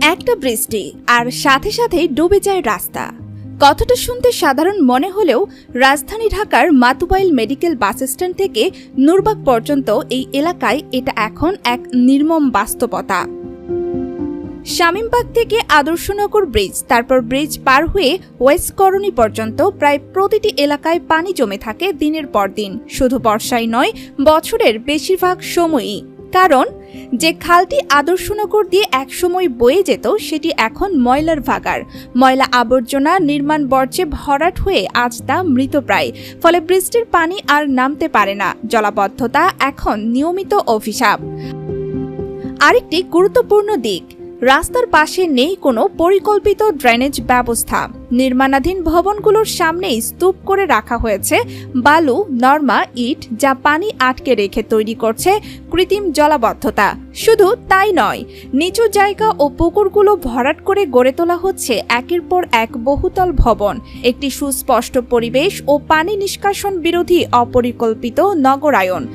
একটা বৃষ্টি আর সাথে সাথেই ডুবে যায় রাস্তা। কথাটা শুনতে সাধারণ মনে হলেও রাজধানী ঢাকার মাতুবাইল মেডিকেল বাস স্ট্যান্ড থেকে নূরবাগ পর্যন্ত এই এলাকায় এটা এখন এক নির্মম বাস্তবতা। শামীমবাগ থেকে আদর্শনগর ব্রিজ, তারপর ব্রিজ পার হয়ে ওয়েস্ট করণী পর্যন্ত প্রায় প্রতিটি এলাকায় পানি জমে থাকে দিনের পর দিন। শুধু বর্ষায় নয়, বছরের বেশিরভাগ সময়ই। কারণ যে খালটি আদর্শনগর দিয়ে একসময় বয়ে যেত, সেটি এখন ময়লার ভাগার ময়লা আবর্জনা নির্মাণ বর্জ্যে ভরাট হয়ে আজ তা মৃতপ্রায় ফলে বৃষ্টির পানি আর নামতে পারে না। জলাবদ্ধতা এখন নিয়মিত অভিশাপ। আরেকটি গুরুত্বপূর্ণ দিক রাস্তার পাশে নেই কোনো পরিকল্পিত ড্রেনেজ ব্যবস্থা। নির্মাণাধীন ভবনগুলোর সামনেই স্তূপ করে রাখা হয়েছে বালু, নর্মা, ইট, যা পানি আটকে রেখে তৈরি করছে কৃত্রিম জলাবদ্ধতা। শুধু তাই নয়, নিচু জায়গা ও পুকুরগুলো ভরাট করে গড়ে তোলা হচ্ছে একের পর এক বহুতল ভবন। একটি সুস্পষ্ট পরিবেশ ও পানি নিষ্কাশন বিরোধী অপরিকল্পিত নগরায়ন।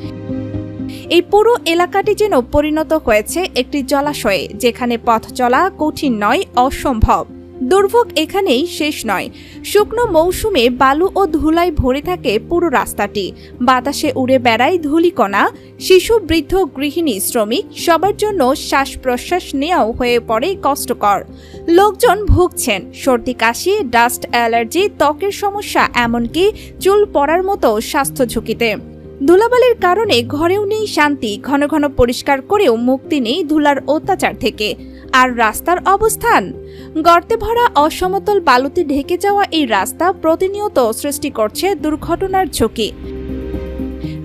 এই পুরো এলাকাটি যেন পরিণত হয়েছে একটি জলাশয়ে, যেখানে পথ চলা কঠিন নয়, অসম্ভব। দুর্ভোগ এখানেই শেষ নয়। শুকনো মৌসুমে বালু ও ধুলায় ভরে থাকে পুরো রাস্তাটি। বাতাসে উড়ে বেড়ায় ধূলিকণা, শিশু, বৃদ্ধ, গৃহিণী, শ্রমিক, সবার জন্য শ্বাস প্রশ্বাস নেওয়াও হয়ে পড়ে কষ্টকর। লোকজন ভুগছেন, সর্দি, কাশি, ডাস্ট, অ্যালার্জি, ত্বকের সমস্যা, এমনকি চুল পড়ার মতো স্বাস্থ্য ঝুঁকিতে। ধুলাবালির কারণে ঘরেও নেই শান্তি, ঘন ঘন পরিষ্কার করেও মুক্তি নেই ধুলার অত্যাচার থেকে। আর রাস্তার অবস্থান? গর্তে ভরা অসমতল বালুতে ঢেকে যাওয়া এই রাস্তা প্রতিনিয়ত সৃষ্টি করছে দুর্ঘটনার ঝুঁকি।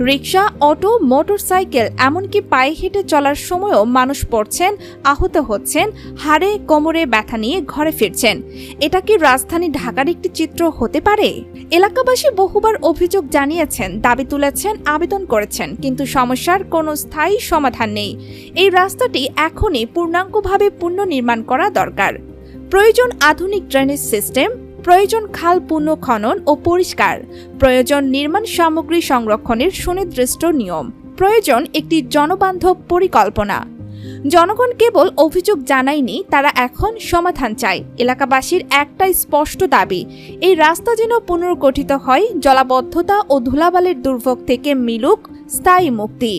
রিক্সা অটো, মোটরসাইকেল এমনকি পায়ে হেঁটে চলার সময়ও মানুষ পড়ছেন, আহত হচ্ছেন, হাড়ে, কোমরে ব্যথা নিয়ে ঘরে ফিরছেন। এটা কি রাজধানী ঢাকার একটি চিত্র হতে পারে? এলাকাবাসী বহুবার অভিযোগ জানিয়েছেন, দাবি তুলেছেন, আবেদন করেছেন, কিন্তু সমস্যার কোনো স্থায়ী সমাধান নেই। এই রাস্তাটি এখনই পূর্ণাঙ্গভাবে পুনর্নির্মাণ করা দরকার। প্রয়োজন আধুনিক ড্রেনেজ সিস্টেম প্রয়োজন খাল পুনঃ খনন ও পরিষ্কার, প্রয়োজন নির্মাণ সামগ্রী সংরক্ষণের সুনির্দিষ্ট নিয়ম, প্রয়োজন একটি জনবান্ধব পরিকল্পনা। জনগণ কেবল অভিযোগ জানায়নি, তারা এখন সমাধান চায়। এলাকাবাসীর একটাই স্পষ্ট দাবি, এই রাস্তা যেন পুনর্গঠিত হয়, জলাবদ্ধতা ও ধুলাবালির দুর্ভোগ থেকে মিলুক স্থায়ী মুক্তি।